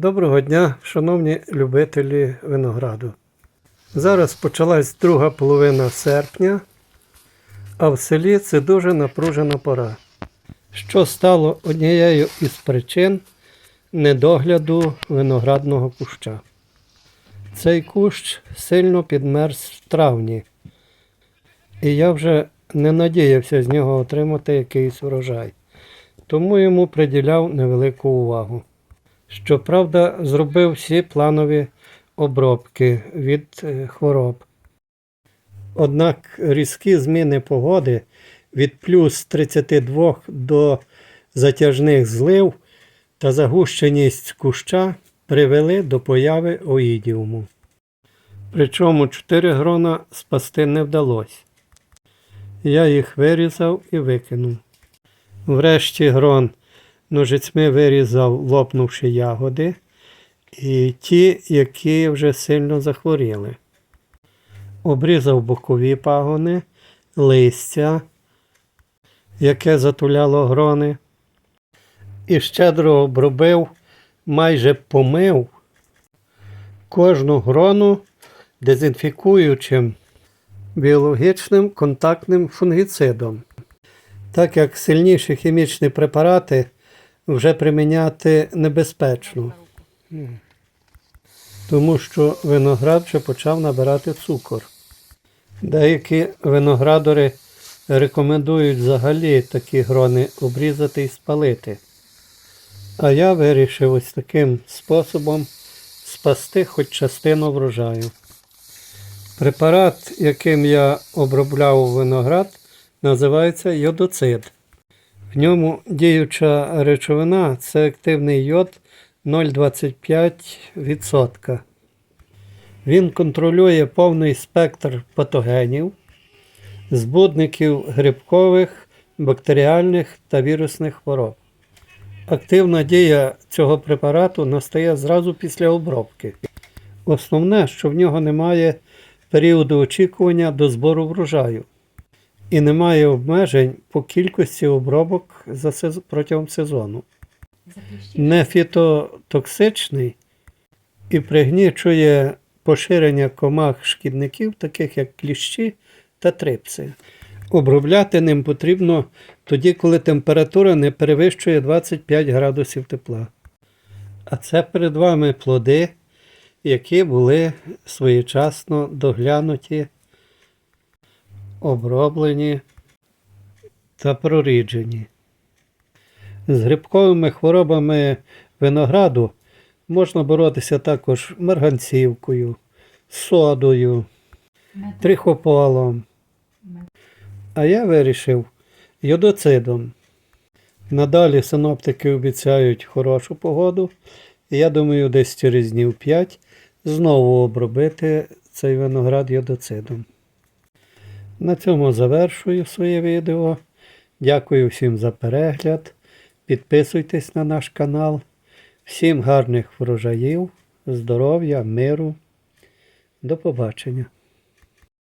Доброго дня, шановні любителі винограду. Зараз почалась друга половина серпня, а в селі це дуже напружена пора, що стало однією із причин недогляду виноградного куща. Цей кущ сильно підмерз в травні, і я вже не надіявся з нього отримати якийсь врожай, тому йому приділяв невелику увагу. Щоправда, зробив всі планові обробки від е, хвороб. Однак різкі зміни погоди від плюс 32 до затяжних злив та загущеність куща привели до появи оїдіуму. Причому 4 грона спасти не вдалося. Я їх вирізав і викинув. Врешті грон ножицьми вирізав, лопнувши ягоди, і ті, які вже сильно захворіли. Обрізав бокові пагони, листя, яке затуляло грони, і щедро обробив, майже помив кожну грону дезінфікуючим біологічним контактним фунгіцидом так як сильніші хімічні препарати вже приміняти небезпечно, тому що виноград вже почав набирати цукор. Деякі виноградари рекомендують взагалі такі грони обрізати і спалити. А я вирішив ось таким способом спасти хоч частину врожаю. Препарат, яким я обробляв виноград, називається йодоцид. В ньому діюча речовина це активний йод 0,25%. Він контролює повний спектр патогенів, збудників грибкових, бактеріальних та вірусних хвороб. Активна дія цього препарату настає зразу після обробки. Основне, що в нього немає періоду очікування до збору врожаю і немає обмежень по кількості обробок за сез- протягом сезону. Не фітотоксичний і пригнічує поширення комах шкідників, таких як кліщі та трипси. Обробляти ним потрібно тоді, коли температура не перевищує 25 градусів тепла. А це перед вами плоди, які були своєчасно доглянуті оброблені та проріджені. З грибковими хворобами винограду можна боротися також марганцівкою, содою, трихополом. А я вирішив йодоцидом. Надалі синоптики обіцяють хорошу погоду, і я думаю, десь через днів 5 знову обробити цей виноград йодоцидом. На цьому завершую своє відео. Дякую всім за перегляд. Підписуйтесь на наш канал. Всім гарних врожаїв, здоров'я, миру. До побачення.